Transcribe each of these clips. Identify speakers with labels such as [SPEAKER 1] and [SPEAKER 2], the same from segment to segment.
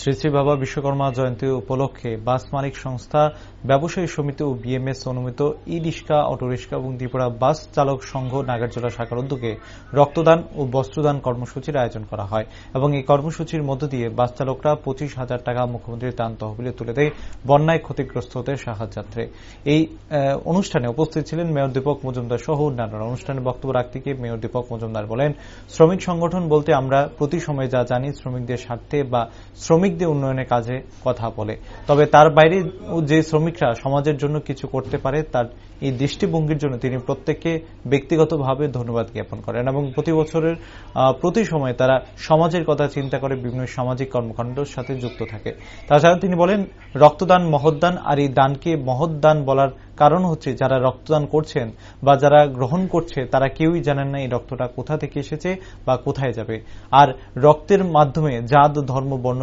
[SPEAKER 1] শ্রী শ্রী বাবা বিশ্বকর্মা জয়ন্তী উপলক্ষে বাস মালিক সংস্থা, ব্যবসায়ী সমিতি ও বিএমএস অনুমিত ই রিক্সা অটোরিক্সা এবং ত্রিপুরা বাস চালক সংঘ নাগারজোড়া শাখার উদ্যোগে রক্তদান ও বস্ত্রদান কর্মসূচির আয়োজন করা হয় এবং এই কর্মসূচির মধ্য দিয়ে বাস চালকরা পঁচিশ হাজার টাকা মুখ্যমন্ত্রীর ত্রাণ তহবিলে তুলে দেয় বন্যায় ক্ষতিগ্রস্তদের সাহায্যার্থে। এই অনুষ্ঠানে উপস্থিত ছিলেন মেয়র দীপক মজুমদার সহ অন্যান্যরা। অনুষ্ঠানে বক্তব্য রাখতে গিয়ে মেয়র দীপক মজুমদার বলেন, শ্রমিক সংগঠন বলতে আমরা প্রতি সময় যা জানি শ্রমিকদের স্বার্থে বা শ্রমিকদের উন্নয়নের কাজে কথা বলে। তবে তার বাইরে যে শ্রমিকরা সমাজের জন্য কিছু করতে পারে, তার এই দৃষ্টিভঙ্গির জন্য তিনি প্রত্যেককে ব্যক্তিগতভাবে ধন্যবাদ জ্ঞাপন করেন এবং প্রতি বছরের প্রতি সময় তারা সমাজের কথা চিন্তা করে বিভিন্ন সামাজিক কর্মকাণ্ডের সাথে যুক্ত থাকে। তাছাড়া তিনি বলেন, রক্তদান মহৎদান আর এই দানকে মহৎদান বলার কারণ হচ্ছে যারা রক্তদান করছেন বা যারা গ্রহণ করছে, তারা কেউই জানেন না এই রক্তটা কোথা থেকে এসেছে বা কোথায় যাবে। আর রক্তের মাধ্যমে জাত, ধর্ম, বর্ণ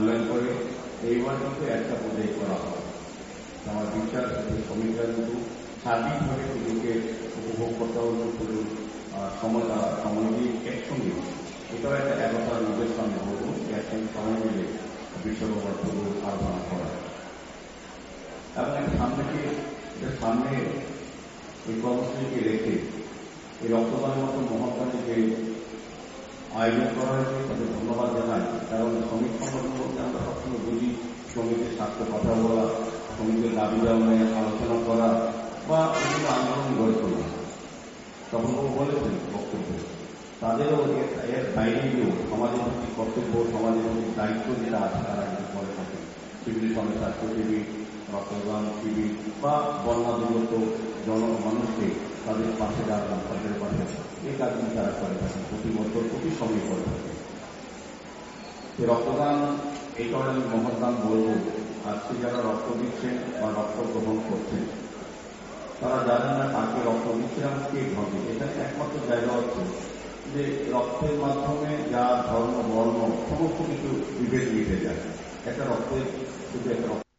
[SPEAKER 2] মূল্যায়ন করে একটা পুজোই করা হয়। আমার বিশ্বাস যে শ্রমিকরা কিন্তু সার্বিকভাবে পুজোকে উপভোগ করতে হবে পুজোর আহ, সময় দিয়ে একসঙ্গে। এটাও একটা একতার নিদর্শন বলব যে একসঙ্গে সময় মিলে বিশ্বকর্মার পুজো আরাধনা করা। এবং সামনেকে সামনে এই কর্মসূচিকে রেখে এই রক্তদানের মতো মহাত্মাকে যে আয়োজন করা হয়েছে তাদের ধন্যবাদ জানাই। কারণ শ্রমিক সংগঠন বলতে আমরা সবসময় বুঝি, শ্রমিকের স্বার্থে কথা বলা শ্রমিকের দাবি নিয়ে আলোচনা করা বা বিভিন্ন আন্দোলন গড়ে তোলা। তখন বলেছেন বক্তব্যে, তাদেরও এর- বাইরে গিয়েও সমাজের প্রতি কর্তব্য, সমাজের প্রতি দায়িত্ব যেটা আছে তারা কিন্তু করে থাকে। সিভিল সমাজ স্বাস্থ্য শিবির রক্তদান শিবির বা বন্যা দুর্গত জন, মানুষকে তাদের পাশে দাঁড়ানো তাদের পাশে এই কাজগুলি তারা করে থাকেন প্রতি বছর প্রতি সময় করে থাকে এই রক্তদান, এই কারণে আমি মহাদান বলব, আজকে যারা রক্ত দিচ্ছেন বা রক্ত গ্রহণ করছেন, তারা জানেন না কাকে রক্ত দিচ্ছে এবং কে ঘটে এখানে একমাত্র জায়গা হচ্ছে যে রক্তের মাধ্যমে যা ধর্ম, বর্ণ, সমস্ত কিছু বিভেদ মিটে যায়। একটা রক্তের শুধু একটা